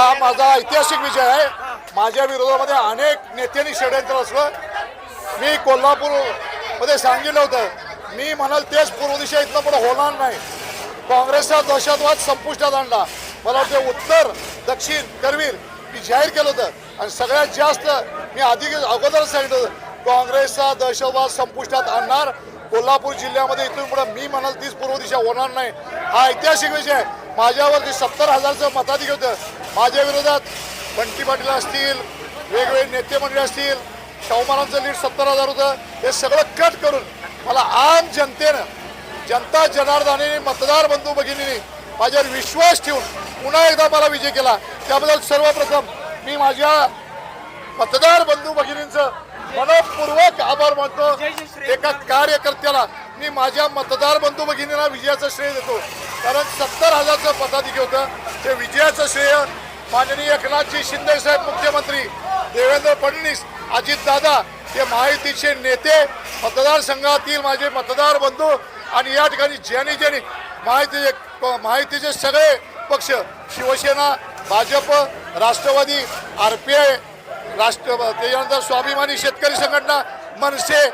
हा माझा ऐतिहासिक विजय आहे. माझ्या विरोधामध्ये अनेक नेत्यांनी षडयंत्र असलं मी कोल्हापूरमध्ये सांगितलं होतं मी म्हणाल तेच पूर्व दिशा इथलं पुढे होणार नाही. काँग्रेसचा दहशतवाद संपुष्टात आणला. मला वाटतं उत्तर दक्षिण करवीर मी जाहीर केलं होतं. आणि सगळ्यात जास्त मी आधी अगोदरच सांगितलं होतं काँग्रेसचा दहशतवाद संपुष्टात आणणार. कोल्हापूर जिल्ह्यामध्ये इथून पुढे मी म्हणाल तीच पूर्व दिशा होणार नाही. हा ऐतिहासिक विषय आहे. माझ्यावरती सत्तर हजारचं मताधिक होतं. माझ्या विरोधात बंटी पाटील असतील वेगवेगळे नेते मंडळी असतील शाहू लीड सत्तर हजार होतं हे सगळं कट करून मला आम जनतेनं जनता जनार्दनाने मतदार बंधू भगिनींनी माझ्यावर विश्वास ठेवून पुन्हा एकदा मला विजय केला. त्याबद्दल सर्वप्रथम मी माझ्या मतदार बंधू भगिनींचं मनपूर्वक आभार मानतो. एका कार्यकर्त्याला मी माझ्या मतदार बंधू भगिनींना विजयाचं श्रेय देतो. कारण सत्तर हजारचं पदाधिक होतं. ते विजयाचं श्रेय माननीय एकनाथजी शिंदे साहेब मुख्यमंत्री देवेंद्र फडणवीस अजितदादा हे महायुतीचे नेते मतदारसंघातील माझे मतदार बंधू आणि या ठिकाणी ज्यांनी ज्यांनी महायुतीचे महायुतीचे सगळे पक्ष Shiv Sena Bhajap Rashtrawadi R P I राष्ट्र त्याच्यानंतर स्वाभिमानी शेतकरी संघटना मनसे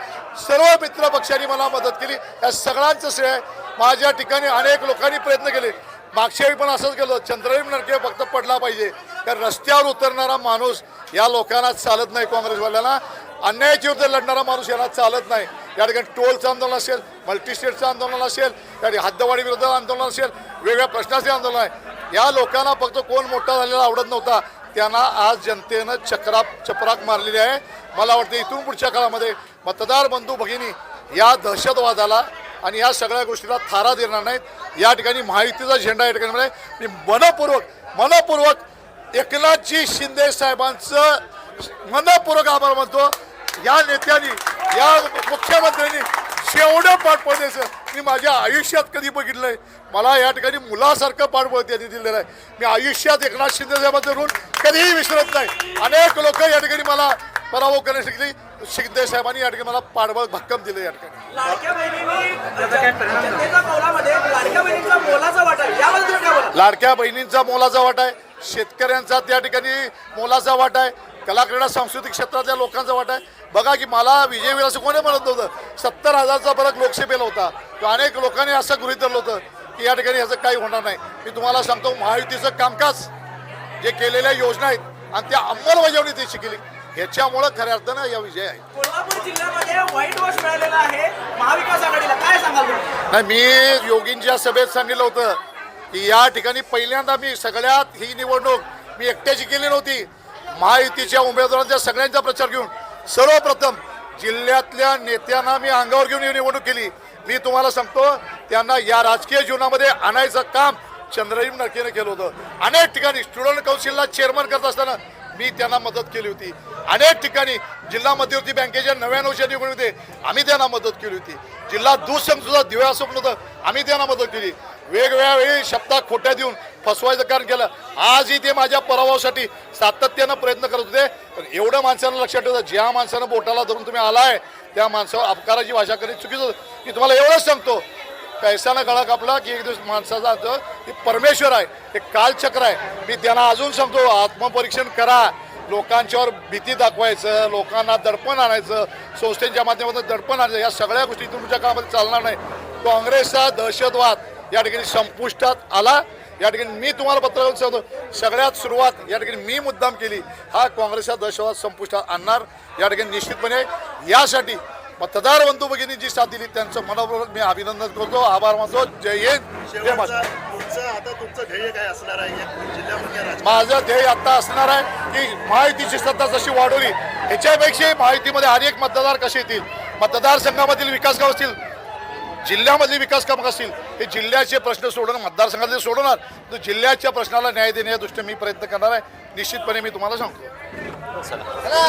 सर्व मित्र पक्षांनी मला मदत केली. या सगळ्यांचं श्रेय माझ्या ठिकाणी अनेक लोकांनी प्रयत्न केले. मागच्या पण असंच केलं चंद्रबाब नरके फक्त पडला पाहिजे. कारण रस्त्यावर उतरणारा माणूस या लोकांना चालत नाही काँग्रेसवाल्यांना. अन्यायाच्या विरुद्ध लढणारा माणूस यांना चालत नाही. या ठिकाणी टोलचं आंदोलन असेल मल्टीस्टेटचं आंदोलन असेल या ठिकाणी हद्दवाढी विरुद्ध आंदोलन असेल वेगळ्या प्रश्नाचे आंदोलन आहे. या लोकांना फक्त कोण मोठा झालेला आवडत नव्हता. त्यांना आज जनतेनं चक्रा चपराक मारलेली आहे. मला वाटतं इथून पुढच्या काळामध्ये मतदार बंधू भगिनी या दहशतवादाला आणि या सगळ्या गोष्टीला थारा देणार नाहीत. या ठिकाणी माहितीचा झेंडा या ठिकाणी म्हणजे मनपूर्वक मनपूर्वक एकनाथजी शिंदे साहेबांचं मनपूर्वक आभार मानतो. या नेत्यांनी या मुख्यमंत्र्यांनी शेवढं पाठबळ मी माझ्या आयुष्यात कधी बघितलंय? मला या ठिकाणी मुलासारखं पाठबळ त्यांनी दिलेलं आहे मी आयुष्यात एकनाथ शिंदे साहेबांचं ऋण कधीही विसरत नाही. अनेक लोक या ठिकाणी मला पराभव करण्यासाठी शिंदे साहेबांनी या ठिकाणी मला पाठबळ भक्कम दिलं या ठिकाणी. लाडक्या बहिणींचा मोलाचा वाटा आहे. आहे. शेतकऱ्यांचा त्या ठिकाणी मोलाचा वाटा आहे. कला क्रीडा सांस्कृतिक क्षेत्रातल्या लोकांचा वाटा आहे. बघा की मला विजय असं कोणी म्हणत नव्हतं? सत्तर हजारचा फरक लोकसभेला होता. अनेक लोकांनी असं गृहीत धरलं होतं की या ठिकाणी ह्याचं काही होणार नाही. मी तुम्हाला सांगतो महायुतीचं कामकाज जे केलेल्या योजना आहेत आणि त्या अंमलबजावणी ते शिकली. ह्याच्यामुळं खऱ्या अर्थानं या विजय आहे. कोल्हापूर जिल्ह्यामध्ये व्हाईट वॉश मिळालेला आहे. महाविकास आघाडीला काय सांगाल नाही मी योगींच्या सभेत सांगितलं होतं की या ठिकाणी पहिल्यांदा मी सगळ्यात ही निवडणूक मी एकट्याची केली नव्हती. महायुतीच्या उमेदवारांच्या सगळ्यांचा प्रचार घेऊन सर्वप्रथम जिल्ह्यातल्या नेत्यांना मी अंगावर घेऊन ही निवडणूक केली. मी तुम्हाला सांगतो त्यांना या राजकीय जीवनामध्ये आणायचं काम चंद्रजीम नरकेने केलं होतं. अनेक ठिकाणी स्टुडंट काउन्सिलला चेअरमन करत असताना मी त्यांना मदत केली होती. अनेक ठिकाणी जिल्हा मध्यवर्ती बँकेच्या नव्याण्णवच्या निवडणुकीमध्ये आम्ही त्यांना मदत केली होती. जिल्हा दूध सुद्धा दिव्या स्वप्न होतं आम्ही त्यांना मदत केली. वेगवेगळ्या वेळी शब्दात खोट्या देऊन फसवायचं कारण केलं. आजही ते माझ्या पराभवासाठी सातत्यानं प्रयत्न करत होते. पण एवढं माणसानं लक्षात ठेवतं ज्या माणसानं बोटाला धरून तुम्ही आलाय त्या माणसावर अपकाराची भाषा करणे चुकीचं की तुम्हाला एवढंच सांगतो कैसानं गळा कापला की एक दिवस माणसाचा जातं हे परमेश्वर आहे हे कालचक्र आहे. मी त्यांना अजून सांगतो आत्मपरीक्षण करा. लोकांच्यावर भीती दाखवायचं लोकांना दडपण आणायचं संस्थेच्या माध्यमातून दडपण आणायचं या सगळ्या गोष्टी तुमच्या काळामध्ये चालणार नाही. काँग्रेसचा दहशतवाद. या ठिकाणी संपुष्टात आला. या ठिकाणी मी तुम्हाला पत्र करून सांगतो सगळ्यात सुरुवात या ठिकाणी मी मुद्दाम केली हा काँग्रेसचा दहशतवाद संपुष्टात आणणार. या ठिकाणी निश्चितपणे यासाठी मतदार बंधू भगिनी जी साथ दिली त्यांचं मनपूर्वक मी अभिनंदन करतो आभार मानतो. जय हिंद जय महाराष्ट्र. माझं ध्येय आता असणार आहे की महायुतीची सत्ता जशी वाढवली ह्याच्यापेक्षा महायुतीमध्ये अनेक मतदार कसे येतील? मतदारसंघामधील विकास काम असतील जिल्ह्यामधील विकास कामं असतील हे जिल्ह्याचे प्रश्न सोडवणं मतदारसंघातले सोडवणार. तर जिल्ह्याच्या प्रश्नाला न्याय देण्याच्या दृष्टीने मी प्रयत्न करणार आहे. निश्चितपणे मी तुम्हाला सांगतो.